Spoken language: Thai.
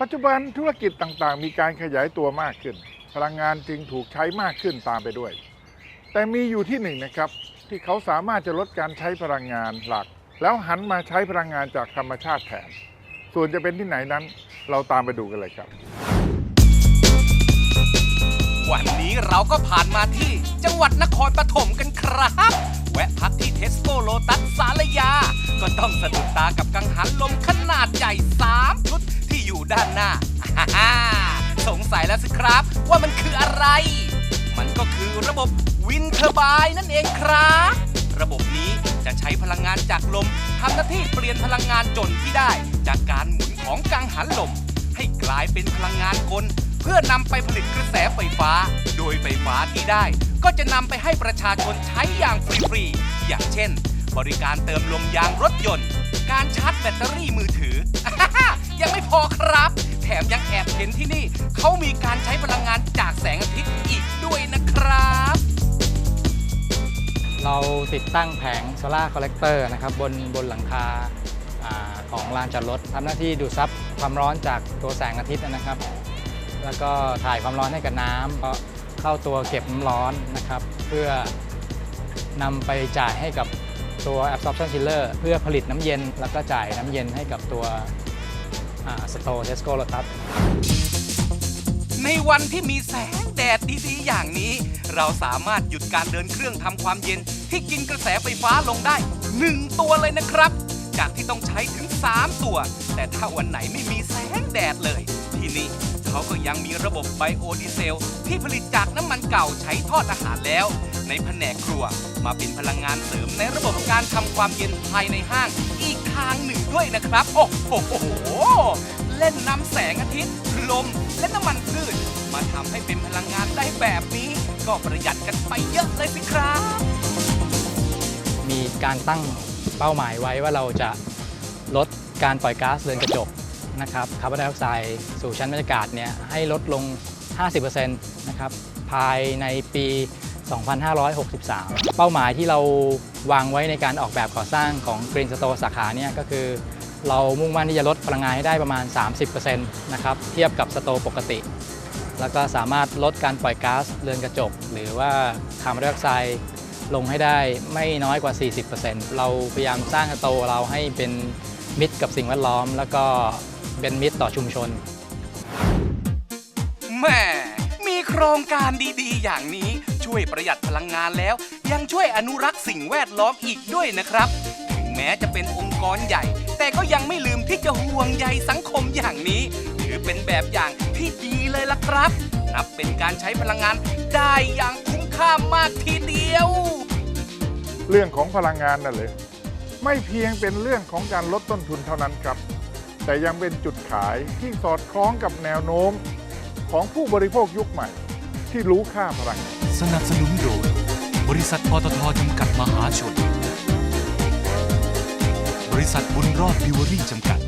ปัจจุบันธุรกิจต่างๆ มีการขยายตัวมากขึ้น พลังงานจึงถูกใช้มากขึ้นตามไปด้วย แต่มีอยู่ที่หนึ่งนะครับ ที่เขาสามารถจะลดการใช้พลังงานหลัก แล้วหันมาใช้พลังงานจากธรรมชาติแทนส่วนจะเป็นที่ไหนนั้น เราตามไปดูกันเลยครับ วันนี้เราก็ผ่านมาที่จังหวัดนครปฐมกันครับ แวะพักที่เทสโกโลตัสสารยา ก็ต้องสะดุดตากับกังหันลมขนาดใหญ่3 ด้านหน้าฮ่าสงสัยแล้วสิครับ ว่ามันคืออะไร มันก็คือระบบวินเทอร์บน์นั่นเองครับ ระบบนี้จะใช้พลังงานจากลมทำหน้าที่เปลี่ยนพลังงานจนที่ได้ จากการหมุนของกังหันลม ให้กลายเป็นพลังงานกล เพื่อนำไปผลิตกระแสไฟฟ้า โดยไฟฟ้าที่ได้ ก็จะนำไปให้ประชาชนใช้อย่างฟรีๆอย่างเช่น บริการเติมลมยางรถยนต์ การชาร์จแบตเตอรี่มือถือ ยังไม่พอครับ แถมยังแอบเห็นที่นี่ เขามีการใช้พลังงานจากแสงอาทิตย์อีกด้วยนะครับ เราติดตั้งแผงโซลาร์คอลเลกเตอร์นะครับบนบนหลังคาอาของลานจอดรถทำหน้าที่ดูดซับความร้อนจากตัวแสงอาทิตย์นะครับ แล้วก็ถ่ายความร้อนให้กับน้ำก็เข้าตัวเก็บน้ำร้อนนะครับ เพื่อนำไปจ่ายให้กับตัว absorption chiller เพื่อผลิตน้ำเย็น แล้วก็จ่ายน้ำเย็นให้กับตัว สโตร์เทสโก้โลตัสในวันที่มีแสงแดดดีๆ อย่างนี้ เราสามารถหยุดการเดินเครื่องทำความเย็น ที่กินกระแสไฟฟ้าลงได้ 1 ตัวเลยนะครับ จากที่ต้องใช้ถึง 3 ตัว แต่ถ้าวันไหนไม่มีแสงแดดเลย ทีนี้ เขาก็ยังมีระบบไบโอดีเซล ที่ผลิตจากน้ำมันเก่าใช้ทอดอาหารแล้ว ในแผนกครัวมาเป็นพลังงานเสริมในระบบการทำความเย็นภายในห้าง อีกทางหนึ่งด้วยนะครับ โอ้โหเล่นน้ำแสงอาทิตย์ ลม และน้ำมันพืชมาทำให้เป็นพลังงานได้แบบนี้ ก็ประหยัดกันไปเยอะเลยสิครับ มีการตั้งเป้าหมายไว้ว่าเราจะลดการปล่อยก๊าซเรือนกระจก นะครับคาร์บอนไดออกไซด์สู่ชั้นบรรยากาศเนี่ยให้ลดลง 50%นะครับภายในปี 2563 เป้าหมายที่เราวางไว้ในการออกแบบก่อสร้างของ Green Store สาขาเนี่ยก็คือ เรามุ่งมั่นที่จะลดพลังงานให้ได้ประมาณ 30%นะครับเทียบกับสโตปกติ แล้วก็สามารถลดการปล่อยก๊าซเรือนกระจก หรือว่าคาร์บอนไดออกไซด์ลงให้ได้ไม่น้อยกว่า 40%เราพยายามสร้างสโตเราให้เป็นมิตรกับสิ่งแวดล้อม แล้วก็ เป็นมิตรต่อชุมชน แหม่มีโครงการดีๆ อย่างนี้ช่วยประหยัดพลังงานแล้ว ยังช่วยอนุรักษ์สิ่งแวดล้อมอีกด้วยนะครับ ถึงแม้จะเป็นองค์กรใหญ่ แต่ก็ยังไม่ลืมที่จะห่วงใยสังคมอย่างนี้ ถือเป็นแบบอย่างที่ดีเลยล่ะครับ นับเป็นการใช้พลังงานได้อย่างคุ้มค่ามากทีเดียว เรื่องของพลังงานนั่นเลยไม่เพียงเป็นเรื่องของการลดต้นทุนเท่านั้นครับ แต่ยังเป็นจุดขายที่สอดคล้องกับแนวโน้ม ของผู้บริโภคยุคใหม่ ที่รู้ค่าพลังงานสนับสนุนโดย บริษัทปตทจำกัดมหาชน บริษัทบุญรอดบิวเวอรี่จำกัด